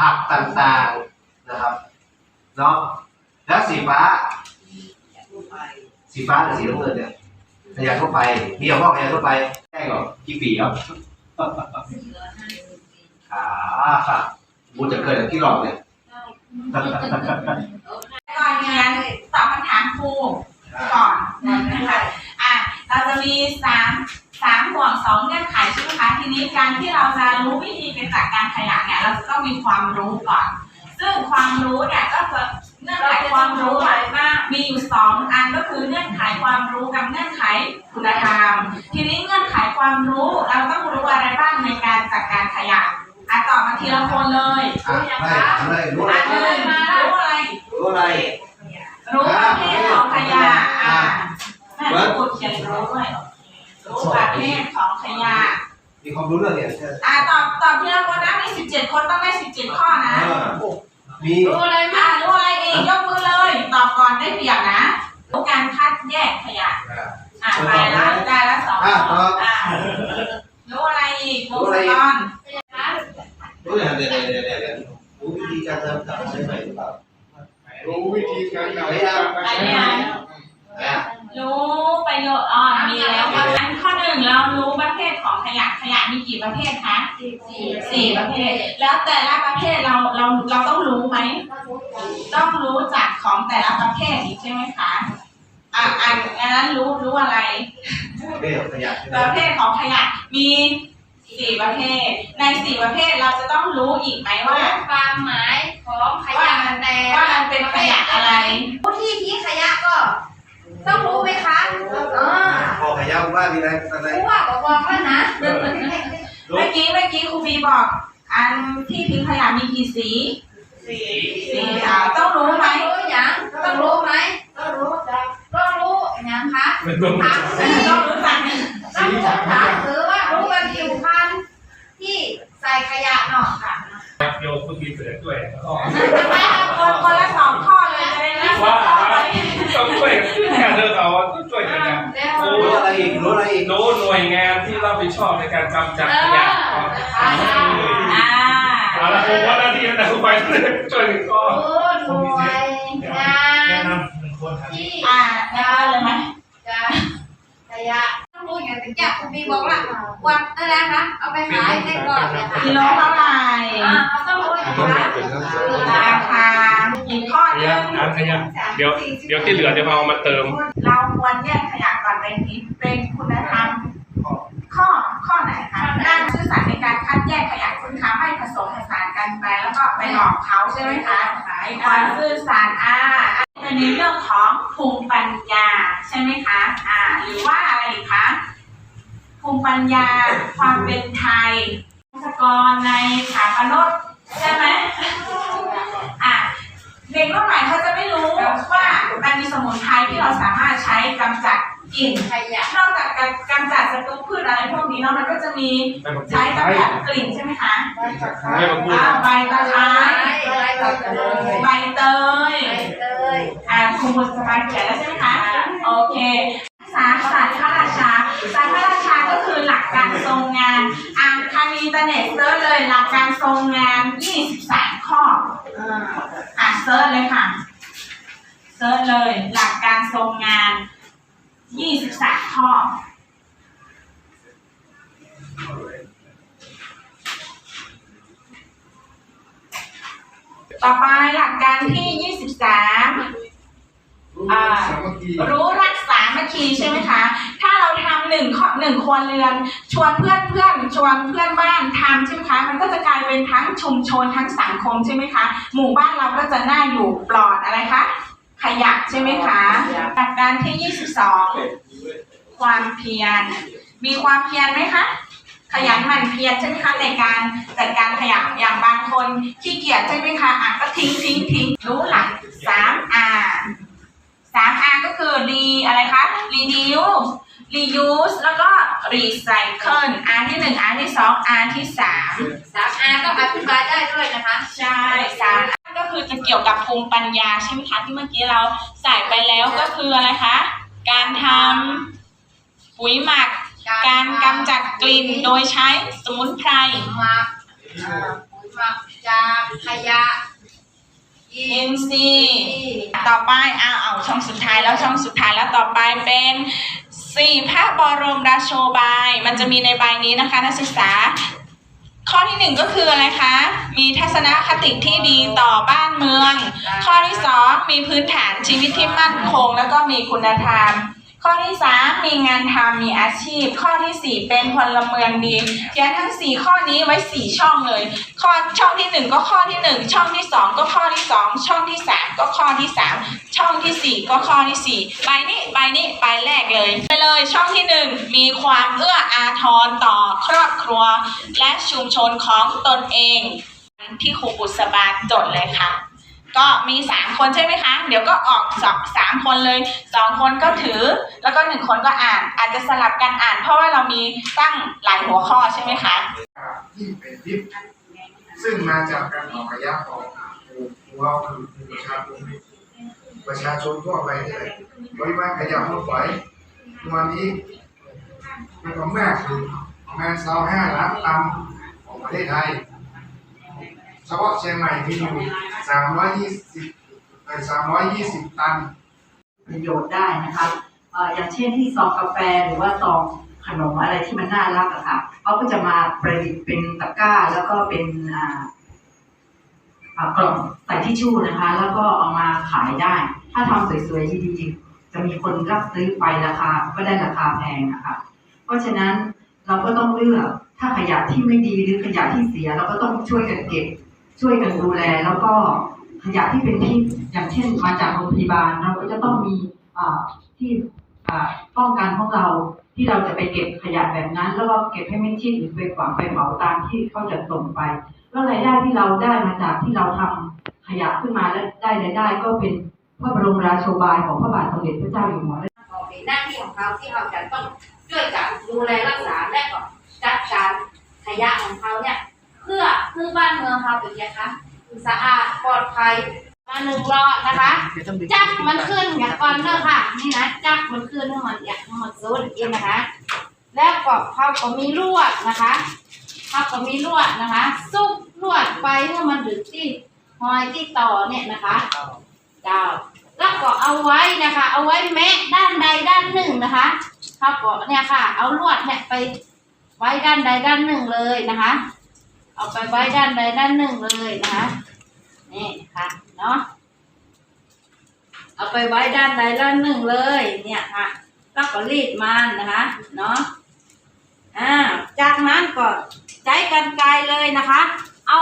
ผักต่างๆนะครับเนาะแล้วสีฟ้า สีฟ้าหรือสีน้ำเงินเนี่ยขยะทั่วไปมีเอาว่าขยะทั่วไปแจ้งหรอกี่ปีครับอ่าค่ะบูจะเกิดจากที่หลอกเนี่ยก่อนงานตอบคำถามครูก่อนนะคะอะเราจะมีสามสามห่วงสองเงื่อนไขใช่ไหมคะที นี้การที่เราจะรู้วิธีการจัดการขยะเนี่ยเราจะต้องมีความรู้ก่อน ซึ่งความรู้เนี่ยก็จะเงื่อนไขความรู้หมายว่ามีอยู่สองอันก็คือเงื่อนไขความรู้กับเงื่อนไขคุณธรรม ทีนี้เงื่อนไขความรู้เราต้องรู้อะไรบ้างในการจัดการขยะอะตอบมาทีละคนเลยอะไม่ไม่รู้อะไรอะเลยรู้อะไร รู้อะไร รู้ประเภทของขยะอ่าแม่พูดเขียนรู้ด้วยรู้ประเภทของขยะ มีความรู้เรื่องเนี่ยอ่าตอบตอบทีละคนนะมีสิบเจ็ดคนต้องได้สิบเจ็ดข้อนะเออมีรู้อะไรอ่ารู้อะไรอีกยกมือเลย ตอบก่อนได้เปรียบนะรู้การคัดแยกขยะอ่าไปแล้วได้แล้วสองข้ออ่ารู้อะไรอีกรู้สกอนรู้เนี่ยเดี๋ยวเดี๋ยวเดี๋ยวเดี๋ยวรู้วิธีการทำกับใช้ไหมหรือเปล่ารู้วิธีการทำไม่ยังอันนี้อะนะ รู้ประโยชน์อ่ามีแล้วอันข้อหนึ่งเรารู้ประเภทของขยะขยะมีกี่ประเภทคะสี่ประเภท แล้วแต่ละประเภทเราเราเราต้องรู้ไหมต้องรู้จักของแต่ละประเภทอีกใช่ไหมคะอะอันอันนั้นรู้รู้อะไรเรื่องขยะใช่ไหมประเภทของขยะมีสี่ประเภท ในสี่ประเภทเราจะต้องรู้อีกไหมว่า ความหมายของขยะแต่ว่ามันเป็นขยะอะไร ผู้ที่ทิ้งขยะก็ ต้องรู้ไหมคะอ่าพอขยะว่ามีอะไรอะไรผู้ว่าบอกบอกแล้วนะ เมื่อกี้เมื่อกี้ครูบีบอก อันที่ทิ้งขยะมีกี่สี สีอะต้องรู้ไหมรู้อย่างต้องรู้ไหมต้องรู้ต้องรู้อย่างคะเป็นตัวถามต้องรู้จักต้องรู้ถามหรือว่ารู้กันผิวพันธุ์ที่ใส่ขยะเนาะค่ะโยมคุณมีเสือด้วยแล้วก็ไม่เอาคนคนละสองข้อเลย อบในการกำจัดขยะอ่าเอาละผมว่าหน้าที่นะคุณไปช่วยหนึ่งข้อรู้หน่วยงานแนะนำหนึ่งคนครับที่อ่าได้เลยไหมจะขยะต้องรู้อย่างถึงจะคุณบีบอกว่าวันอะไรคะเอาไปขายได้ก่อนเนี่ยค่ะกิโลเท่าไหร่อ่าเขาต้องรู้อย่างคะราคาอีกข้อขหนึยะงอ่านขยะเดี๋ยวเดี๋ยวที่เหลือจะเอามาเติม เราควรแยกขยะก่อนเป็นนิดเป็นคุณธรรมข้อ ข้อไหนคะด้านซื่อสัตย์ในการคัดแยกขยะคุณคะไม่ผสมผสานกันไป แล้วก็ไปหลอกเขาใช่ไหมคะไอ้ความซื่อสัตย์อ่าอันนี้เรื่องของภูมิปัญญาใช่ไหมคะอ่าหรือว่าอะไรอีกคะภูมิปัญญาความเป็นไทยสกรในสถาปนตใช่ไหมอะเด็กรุ่นใหม่เขาจะไม่รู้ว่ามันมีสมุนไพรที่เราสามารถ ใช้กำจัดกลิ่นขยะนอกจากการกำจัดศัตรูพืชอะไรพวกนี้เนาะมันก็จะมีใช้กำจัดกลิ่นใช่ไหมคะไม่มาพูดอ่าใบตะไคร้อะไรก็เลยใบเตยไปเลยอ่าคุณบุษบาเขียนแล้วใช่ไหมคะโอเคสารศาสตร์พระราชาศาสตร์พระราชาก็คือหลักการทรงงานอ่านทางอินเทอร์เน็ตเซิร์ชเลยหลักการทรงงาน 23 ข้ออ่าเซิร์ชเลยค่ะ เซิร์ชเลยหลักการทรงงาน 23 ข้อ ต่อไปหลักการที่ 23อ่ารู้รักสามัคคีใช่ไหมคะ ถ้าเราทำหนึ่งข้อหนึ่งครัวเรือน ชวนเพื่อนเพื่อนชวนเพื่อนบ้านทำใช่ไหมคะ มันก็จะกลายเป็นทั้งชุมชนทั้งสังคมใช่ไหมคะ หมู่บ้านเราก็จะน่าอยู่ปลอดอะไรคะ ขยะใช่ไหมคะหลักการที่ 22 ความเพียร มีความเพียรไหมคะ ขยันหมั่นเพียรใช่ไหมคะในการจัดการขยะอย่างบางคนขี้เกียจใช่ไหมคะอะก็ทิ้งทิ้งทิ้งรู้หลักสามอ่าสามอันก็คือ re อะไรคะ reduce reuse แล้วก็ recycle อันที่หนึ่งอันที่สองอันที่สามสามอาต้องอธิบายได้ด้วยนะคะ ใช่สามอันก็ คือจะเกี่ยวกับภูมิปัญญาใช่ไหมคะที่เมื่อกี้เราใส่ไปแล้วก็คืออะไรคะ การทำปุ๋ยหมัก การกำจัดกลิ่นโดยใช้สมุนไพรมาอ่าปุ๋ยมาจากขยะอิอินนทซีรีย์ย์ต่อไปเอาเอาช่องสุดท้ายแล้วช่องสุดท้ายแล้วต่อไปเป็นสี่พระบรมราโชบาย มันจะมีในใบนี้นะคะนักศึกษา ข้อที่หนึ่งก็คืออะไรคะ มีทัศนคติที่ดีต่อบ้านเมือง ข้อที่สองมีพื้นฐานชีวิตที่มั่นคง แล้วก็มีคุณธรรม ข้อที่สามมีงานทำมีอาชีพ ข้อที่สี่เป็นพลเมืองดีเขียนทั้งสี่ข้อนี้ไว้สี่ช่องเลย ข้อช่องที่หนึ่งก็ข้อที่หนึ่งช่องที่สองก็ข้อที่สองช่องที่สามก็ข้อที่สามช่องที่สี่ก็ข้อที่สี่ใบนี้ใบนี้ใบแรกเลยไปเลยช่องที่หนึ่งมีความเอื้ออาทรต่อครอบครัว และชุมชนของตนเอง ที่ครูบุษบาจดเลยค่ะ ก็มีสามคนใช่ไหมคะ เดี๋ยวก็ออกสองสามคนเลยสองคนก็ถือ แล้วก็หนึ่งคนก็อ่าน อาจจะสลับกันอ่าน เพราะว่าเรามีตั้งหลายหัวข้อใช่ไหมคะที่เป็นทิพซึ่งมาจากการออกขยะของหัวคือประชาชนประชาชนทั่วไปนี่แหละปริมาณขยะเมื่อปล่อยวันนี้มันก็มากคือประมาณสองห้าล้านตันของประเทศไทย ฉพาะเชียงใหม่มีอยู่สามร้อยยี่สิบสามร้อยยี่สิบตัน ประโยชน์ได้นะคะเอ่ออย่างเช่นที่ซองกาแฟหรือว่าซองขนมอะไรที่มันน่ารักอะค่ะเขาก็จะมาประดิษฐ์เป็นตะกร้าแล้วก็เป็นอ่าอ่ากล่องใส่ทิชชู่นะคะ แล้วก็เอามาขายได้ ถ้าทำสวยๆดีๆจะมีคนรับซื้อไปราคาก็ได้ราคาแพงนะคะเพราะฉะนั้นเราก็ต้องเลือกถ้าขยะที่ไม่ดีหรือขยะที่เสีย เราก็ต้องช่วยกันเก็บ ช่วยกันดูแล แล้วก็ขยะที่เป็นที่อย่างเช่นมาจากโรงพยาบาลเราก็จะต้องมีที่ป้องกันของเราที่เราจะไปเก็บขยะแบบนั้น แล้วก็เก็บให้ไม่ทิ้งหรือไปฝังไปเผาตามที่เขาจะส่งไป แล้วรายได้ที่เราได้มาจากที่เราทำขยะขึ้นมาและได้รายได้ก็เป็นพระบรมราโชบายของพระบาทสมเด็จพระเจ้าอยู่หัวของเป็นหน้าที่ของเขาที่เราจะต้องช่วยกันดูแลรักษาและก็จัดการขยะของเขาเนี่ย พื่อเพื่อบ้านเมืองเราเป็นไงคะสะอาดปลอดภัยมาหนึ่งรอบนะคะ จักมันขึ้นอย่างก่อนเนอะค่ะ นี่นะจักมันขึ้นให้มันอย่ากให้มันซูดเองนะคะ แล้วก็เขาก็มีลวดนะคะเขาก็มีลวดนะคะ ซุกลวดไปให้มันดึงที่หอยที่ต่อเนี่ยนะคะจ้าแล้วก็เอาไว้นะคะ เอาไว้แมะด้านใดด้านหนึ่งนะคะเขาก็เนี่ยค่ะ เอาลวดเนี่ยไปไว้ด้านใดด้านหนึ่งเลยนะคะ เอาไปไว้ด้านใดด้านหนึ่งเลยนะคะนี่ค่ะเนาะเอาไปไว้ด้านใดด้านหนึ่งเลย เนี่ยค่ะแล้วก็รีดมันนะคะเนาะอ่าจากนั้นก็ใช้กันไกรเลยนะคะ เอา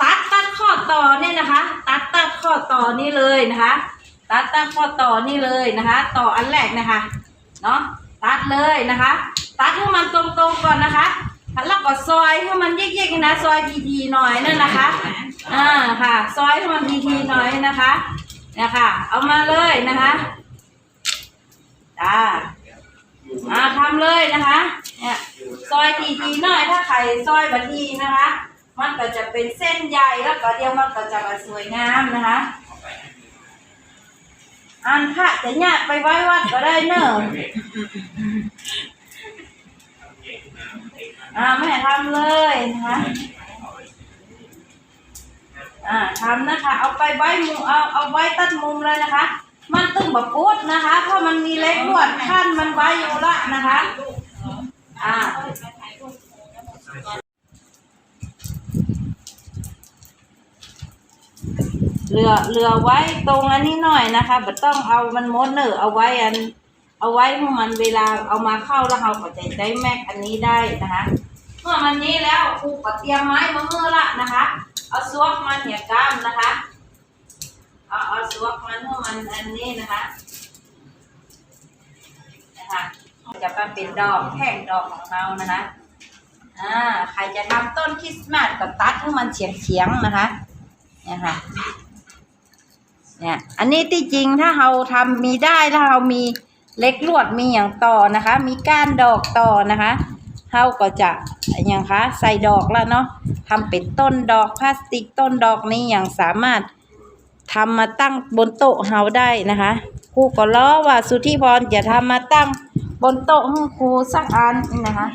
ตัดตัดข้อต่อเนี่ยนะคะ ตัดตัดข้อต่อนี่เลยนะคะ ตัดตัดข้อต่อนี่เลยนะคะ ต่ออันแรกนะคะเนาะตัดเลยนะคะ ตัดให้มันตรงๆก่อนนะคะ แล้วก็ซอยให้มันเย็กๆนะซอยทีๆหน่อยนั่นนะคะอ่าค่ะ ซอยให้มันทีๆหน่อยนะคะเนี่ยค่ะเอามาเลยนะคะจ้าอ่าทำเลยนะคะเนี่ยซอยทีๆหน่อยถ้าใครซอยบัทีนะคะ มันก็จะเป็นเส้นใหญ่แล้วก็เดียวมันก็จะสวยงามนะคะอันพระจะญาติไปไว้วัดก็ได้เนอะ อ่าแม่ทำเลยนะคะอ่าทำนะคะ เอาไปไว้มุมเอาเอาไว้ตัดมุมเลยนะคะ มันตึงแบบปุ๊ดนะคะเพราะมันมีเล็กลวดขั้นมันไว้อยู่ละนะคะอ่าเหลือเหลือไว้ตรงอันนี้หน่อยนะคะบ่ต้องเอามันมดเนอเอาไว้อัน เอาไว้เมื่อมันเวลาเอามาเข้าแล้วเราก็จะได้แม็กอันนี้ได้นะคะ เมื่อมันนี้แล้วครูก็เตรียมไม้มาเมื่อละนะคะ เอาซวกมันเนี่ยก้ามนะคะเอาเอาซวกมันเมื่อมันอันนี้นะคะนะคะจะมาเป็นดอกแท่งดอกของเรานะคะอ่าใครจะทำต้นคริสต์มาสก็ตัดให้มันเฉียงเฉียงนะคะเนี่ยค่ะเนี่ยอันนี้ที่จริงถ้าเราทำมีได้ถ้าเรามี เล็กลวดมีอย่างต่อนะคะ มีก้านดอกต่อนะคะเฮาก็จะอย่างคะใส่ดอกแล้วเนาะทำเป็นต้นดอกพลาสติกต้นดอกนี้อย่างสามารถทำมาตั้งบนโต๊ะเฮาได้นะคะครูก็ล้อว่าสุธิพรจะทำมาตั้งบนโต๊ะครูสักอันนะคะ